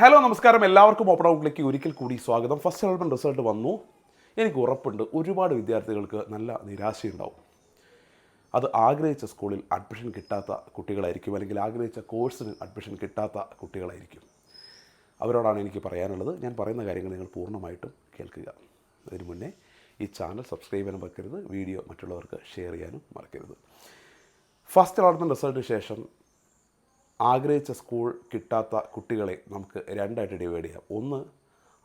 Hello നമസ്കാരം. എല്ലാവർക്കും open ഔട്ടിലേക്ക് ഒരിക്കൽ കൂടി സ്വാഗതം. ഫസ്റ്റ് അലോട്ട്മെന്റ് റിസൾട്ട് വന്നു. എനിക്ക് ഉറപ്പുണ്ട്. ഒരുപാട് വിദ്യാർത്ഥികൾക്ക് നല്ല നിരാശയുണ്ടാവും. അത് ആഗ്രഹിച്ച സ്കൂളിൽ അഡ്മിഷൻ കിട്ടാത്ത കുട്ടികളായിരിക്കും. അല്ലെങ്കിൽ ആഗ്രഹിച്ച കോഴ്സിന് അഡ്മിഷൻ കിട്ടാത്ത കുട്ടികളായിരിക്കും. അവരോടാണ് എനിക്ക് പറയാനുള്ളത്. ഞാൻ പറയുന്ന കാര്യങ്ങൾ നിങ്ങൾ പൂർണമായിട്ടും കേൾക്കുക. അതിന് മുന്നേ ഈ ചാനൽ സബ്സ്ക്രൈബ് ചെയ്യാനും മറക്കരുത്. വീഡിയോ മറ്റുള്ളവർക്ക് ഷെയർ ചെയ്യാനും മറക്കരുത്. ഫസ്റ്റ് അലോട്ട്മെന്റ് റിസൾട്ടിന് ശേഷം ആഗ്രഹിച്ച സ്കൂൾ കിട്ടാത്ത കുട്ടികളെ നമുക്ക് രണ്ടായിട്ട് ഡിവൈഡ് ചെയ്യാം. ഒന്ന്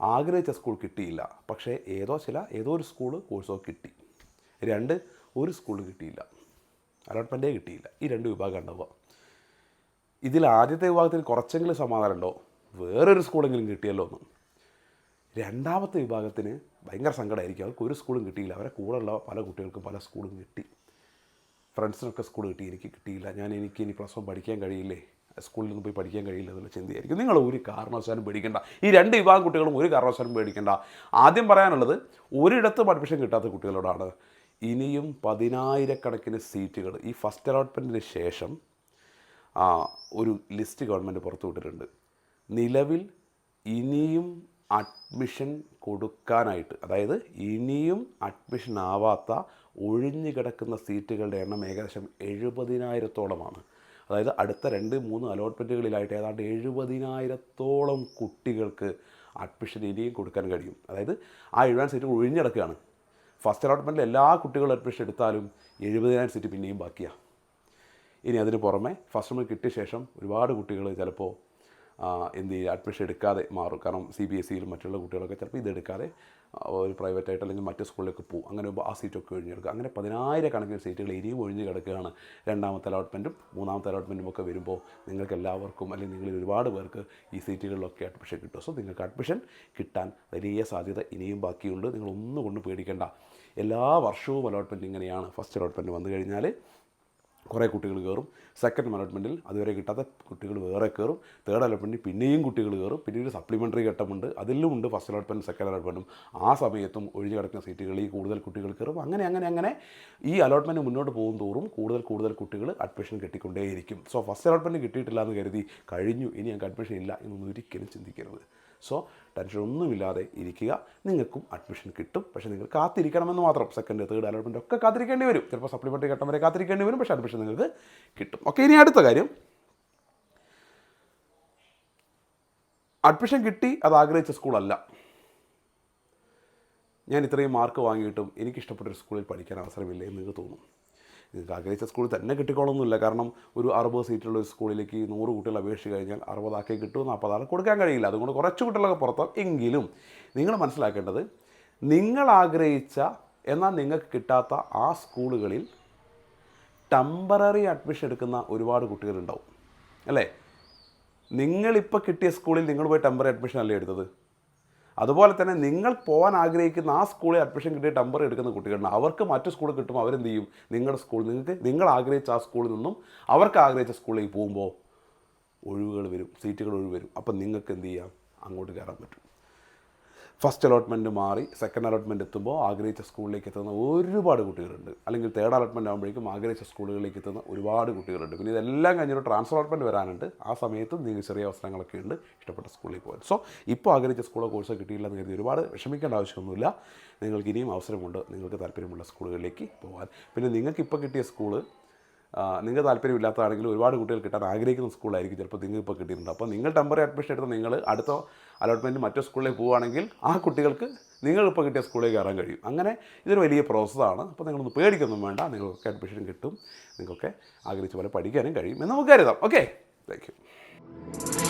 ആഗ്രഹിച്ച സ്കൂൾ കിട്ടിയില്ല. പക്ഷേ ഏതോ ചില ഏതോ ഒരു സ്കൂൾ കോഴ്സോ കിട്ടി. രണ്ട് ഒരു സ്കൂൾ കിട്ടിയില്ല. അലോട്ട്മെന്റേ കിട്ടിയില്ല. ഈ രണ്ട് വിഭാഗം ഉണ്ടാവുക ഇതിൽ ആദ്യത്തെ വിഭാഗത്തിൽ കുറച്ചെങ്കിലും സമാധാനം ഉണ്ടോ? വേറൊരു സ്കൂളെങ്കിലും കിട്ടിയല്ലോ എന്ന്. രണ്ടാമത്തെ വിഭാഗത്തിന് ഭയങ്കര സങ്കടമായിരിക്കും. അവർക്ക് ഒരു സ്കൂളും കിട്ടിയില്ല. അവരെ കൂടെയുള്ള പല കുട്ടികൾക്കും പല സ്കൂളും കിട്ടി. ഫ്രണ്ട്സിനൊക്കെ സ്കൂൾ കിട്ടി. എനിക്ക് കിട്ടിയില്ല. ഞാൻ എനിക്ക് ഇനി പ്ലസ് വൺ പഠിക്കാൻ കഴിയില്ലേ? സ്കൂളിൽ നിന്ന് പോയി പഠിക്കാൻ കഴിയില്ല എന്നുള്ള ചിന്തയായിരിക്കും. നിങ്ങൾ ഒരു കാരണവശാലും പേടിക്കേണ്ട. ഈ രണ്ട് വിഭാഗം കുട്ടികളും ഒരു കാരണവശാലും പേടിക്കേണ്ട. ആദ്യം പറയാനുള്ളത് ഒരിടത്ത് അഡ്മിഷൻ കിട്ടാത്ത കുട്ടികളോടാണ്. ഇനിയും പതിനായിരക്കണക്കിന് സീറ്റുകൾ ഈ ഫസ്റ്റ് അലോട്ട്മെന്റിന് ശേഷം ഒരു ലിസ്റ്റ് ഗവൺമെന്റ് പുറത്തുവിട്ടിട്ടുണ്ട് നിലവിൽ ഇനിയും അഡ്മിഷൻ കൊടുക്കാനായിട്ട് അതായത് ഇനിയും അഡ്മിഷൻ ആവാത്ത ഒഴിഞ്ഞു കിടക്കുന്ന സീറ്റുകളുടെ എണ്ണം ഏകദേശം എഴുപതിനായിരത്തോളമാണ്. അതായത് അടുത്ത രണ്ട് മൂന്ന് അലോട്ട്മെന്റുകളിലായിട്ട് ഏതാണ്ട് എഴുപതിനായിരത്തോളം കുട്ടികൾക്ക് അഡ്മിഷൻ ഇനിയും കൊടുക്കാൻ കഴിയും. അതായത് ആ എഴുപതിനായിരം സീറ്റ് ഒഴിഞ്ഞിടക്കുകയാണ്. ഫസ്റ്റ് അലോട്ട്മെന്റിൽ എല്ലാ കുട്ടികളും അഡ്മിഷൻ എടുത്താലും എഴുപതിനായിരം സീറ്റ് പിന്നെയും ബാക്കിയാണ് ഇനി അതിന് പുറമെ ഫസ്റ്റ് നമ്മൾ കിട്ടിയ ശേഷം ഒരുപാട് കുട്ടികൾ ചിലപ്പോൾ എന്ത് ചെയ്യുക അഡ്മിഷൻ എടുക്കാതെ മാറും. കാരണം സി ബി എസ് സിയിലും മറ്റുള്ള കുട്ടികളൊക്കെ ചിലപ്പോൾ ഇതെടുക്കാതെ ഒരു പ്രൈവറ്റായിട്ട് അല്ലെങ്കിൽ മറ്റു സ്കൂളിലേക്ക് പോകും. അങ്ങനെ ആ സീറ്റൊക്കെ ഒഴിഞ്ഞെടുക്കുക അങ്ങനെ പതിനായിരക്കണക്കിന് സീറ്റുകൾ ഇനിയും ഒഴിഞ്ഞ് കിടക്കുകയാണ്. രണ്ടാമത്തെ അലോട്ട്മെന്റും മൂന്നാമത്തെ അലോട്ട്മെന്റും ഒക്കെ വരുമ്പോൾ നിങ്ങൾക്ക് എല്ലാവർക്കും അല്ലെങ്കിൽ നിങ്ങളിൽ ഒരുപാട് പേർക്ക് ഈ സീറ്റുകളിലൊക്കെ അഡ്മിഷൻ കിട്ടും. സോ നിങ്ങൾക്ക് അഡ്മിഷൻ കിട്ടാൻ വലിയ സാധ്യത ഇനിയും ബാക്കിയുണ്ട്. നിങ്ങൾ ഒന്നും കൊണ്ട് പേടിക്കേണ്ട. എല്ലാ വർഷവും അലോട്ട്മെന്റ് ഇങ്ങനെയാണ്. ഫസ്റ്റ് അലോട്ട്മെന്റ് വന്നു കഴിഞ്ഞാൽ കുറേ കുട്ടികൾ കയറും. സെക്കൻഡ് അലോട്ട്മെന്റിൽ അതുവരെ കിട്ടാത്ത കുട്ടികൾ വേറെ കയറും. തേർഡ് അലോട്ട്മെന്റിൽ പിന്നെയും കുട്ടികൾ കയറും. പിന്നെ ഒരു സപ്ലിമെന്ററി ഘട്ടമുണ്ട്. അതിലും ഉണ്ട് ഫസ്റ്റ് അലോട്ട്മെന്റ് സെക്കൻഡ് അലോട്ട്മെന്റും ആ സമയത്തും ഒഴിഞ്ഞു കിടക്കുന്ന സീറ്റുകളിൽ കൂടുതൽ കുട്ടികൾ കയറും. അങ്ങനെ അങ്ങനെ അങ്ങനെ ഈ അലോട്ട്മെന്റ് മുന്നോട്ട് പോകും തോറും കൂടുതൽ കൂടുതൽ കുട്ടികൾ അഡ്മിഷൻ കിട്ടിക്കൊണ്ടേയിരിക്കും. സോ ഫസ്റ്റ് അലോട്ട്മെന്റ് കിട്ടിയിട്ടില്ല എന്ന് കരുതി കഴിഞ്ഞു. ഇനി ഞങ്ങൾക്ക് അഡ്മിഷൻ ഇല്ല എന്നൊന്നും ഒരിക്കലും ചിന്തിക്കരുത്. സോ ടെൻഷൻ ഒന്നുമില്ലാതെ ഇരിക്കുക. നിങ്ങൾക്കും അഡ്മിഷൻ കിട്ടും. പക്ഷേ നിങ്ങൾ കാത്തിരിക്കണമെന്ന് മാത്രം സെക്കൻഡ് തേർഡ് അലോട്ട്മെന്റ് ഒക്കെ കാത്തിരിക്കേണ്ടി വരും. ചിലപ്പോൾ സപ്ലിമെന്ററി ഘട്ടം വരെ കാത്തിരിക്കേണ്ടി വരും. പക്ഷേ അഡ്മിഷൻ നിങ്ങൾക്ക് കിട്ടും. ഓക്കെ ഇനി അടുത്ത കാര്യം. അഡ്മിഷൻ കിട്ടി അത് ആഗ്രഹിച്ച സ്കൂളല്ല ഞാൻ ഇത്രയും മാർക്ക് വാങ്ങിയിട്ടും എനിക്കിഷ്ടപ്പെട്ടൊരു സ്കൂളിൽ പഠിക്കാൻ അവസരമില്ല എന്ന് നിങ്ങൾക്ക് തോന്നും. നിങ്ങൾക്ക് ആഗ്രഹിച്ച സ്കൂളിൽ തന്നെ കിട്ടിക്കോളൊന്നുമില്ല കാരണം ഒരു അറുപത് സീറ്റുള്ള ഒരു സ്കൂളിലേക്ക് നൂറ് കുട്ടികൾ അപേക്ഷിച്ച് കഴിഞ്ഞാൽ അറുപതാക്കി കിട്ടും നാൽപ്പതാണ് കൊടുക്കാൻ കഴിയില്ല. അതുകൊണ്ട് കുറച്ച് കുട്ടികളൊക്കെ പുറത്താവും എങ്കിലും നിങ്ങൾ മനസ്സിലാക്കേണ്ടത് നിങ്ങൾ ആഗ്രഹിച്ച എന്നാൽ നിങ്ങൾക്ക് കിട്ടാത്ത ആ സ്കൂളുകളിൽ ടെമ്പററി അഡ്മിഷൻ എടുക്കുന്ന ഒരുപാട് കുട്ടികളുണ്ടാവും. അല്ലേ? നിങ്ങളിപ്പോൾ കിട്ടിയ സ്കൂളിൽ നിങ്ങൾ പോയി ടെമ്പററി അഡ്മിഷൻ അല്ലേ എടുത്തത്? അതുപോലെ തന്നെ നിങ്ങൾ പോകാൻ ആഗ്രഹിക്കുന്ന ആ സ്കൂളിൽ അഡ്മിഷൻ കിട്ടിയ ടെമ്പർ എടുക്കുന്ന കുട്ടികളുണ്ട്. അവർക്ക് മറ്റു സ്കൂൾ കിട്ടുമ്പോൾ അവരെന്ത് ചെയ്യും? നിങ്ങളുടെ സ്കൂൾ നിങ്ങൾക്ക് നിങ്ങൾ ആഗ്രഹിച്ച ആ സ്കൂളിൽ നിന്നും അവർക്ക് ആഗ്രഹിച്ച സ്കൂളിലേക്ക് പോകുമ്പോൾ ഒഴിവുകൾ വരും സീറ്റുകൾ ഒഴിവ് വരും. അപ്പം നിങ്ങൾക്ക് എന്ത് ചെയ്യാം? അങ്ങോട്ട് കയറാൻ പറ്റും. ഫസ്റ്റ് അലോട്ട്മെന്റ് മാറി സെക്കൻഡ് അലോട്ട്മെന്റ് എത്തുമ്പോൾ ആഗ്രഹിച്ച സ്കൂളിലേക്ക് എത്തുന്ന ഒരുപാട് കുട്ടികളുണ്ട്. അല്ലെങ്കിൽ തേർഡ് അലോട്ട്മെന്റ് ആകുമ്പോഴേക്കും ആഗ്രഹിച്ച സ്കൂളുകളിലേക്ക് എത്തുന്ന ഒരുപാട് കുട്ടികളുണ്ട്. പിന്നെ ഇതെല്ലാം കഴിഞ്ഞൊരു ട്രാൻസ്ഫർ അലോട്ട്മെന്റ് വരാനുണ്ട്. ആ സമയത്തും നിങ്ങൾക്ക് ചെറിയ അവസരങ്ങളൊക്കെ ഉണ്ട് ഇഷ്ടപ്പെട്ട സ്കൂളിൽ പോകാൻ. സോ ഇപ്പോൾ ആഗ്രഹിച്ച സ്കൂളോ കോഴ്സോ കിട്ടിയില്ല എന്ന് കരുതി ഒരുപാട് വിഷമിക്കേണ്ട ആവശ്യമൊന്നുമില്ല. നിങ്ങൾക്ക് ഇനിയും അവസരമുണ്ട്. നിങ്ങൾക്ക് താല്പര്യമുള്ള സ്കൂളുകളിലേക്ക് പോകാൻ. പിന്നെ നിങ്ങൾക്ക് ഇപ്പോൾ കിട്ടിയ സ്കൂൾ നിങ്ങൾക്ക് താല്പര്യമില്ലാത്തതാണെങ്കിൽ ഒരുപാട് കുട്ടികൾ കിട്ടാൻ ആഗ്രഹിക്കുന്ന സ്കൂളായിരിക്കും ചിലപ്പോൾ നിങ്ങൾ ഇപ്പോൾ കിട്ടിയിട്ടുണ്ട്. അപ്പോൾ നിങ്ങൾ ടെമ്പററി അഡ്മിഷൻ എടുത്ത് നിങ്ങൾ അടുത്ത അലോട്ട്മെന്റ് മറ്റു സ്കൂളിലേക്ക് പോവുകയാണെങ്കിൽ ആ കുട്ടികൾക്ക് നിങ്ങളിപ്പോൾ കിട്ടിയ സ്കൂളിലേക്ക് കയറാൻ കഴിയും. അങ്ങനെ ഇതൊരു വലിയ പ്രോസസ്സാണ് അപ്പോൾ നിങ്ങളൊന്ന് പേടിക്കൊന്നും വേണ്ട. നിങ്ങൾക്ക് അഡ്മിഷൻ കിട്ടും. നിങ്ങൾക്കൊക്കെ ആഗ്രഹിച്ച പോലെ പഠിക്കാനും കഴിയും എന്ന് നമുക്ക് കരുതാം. Okay thank you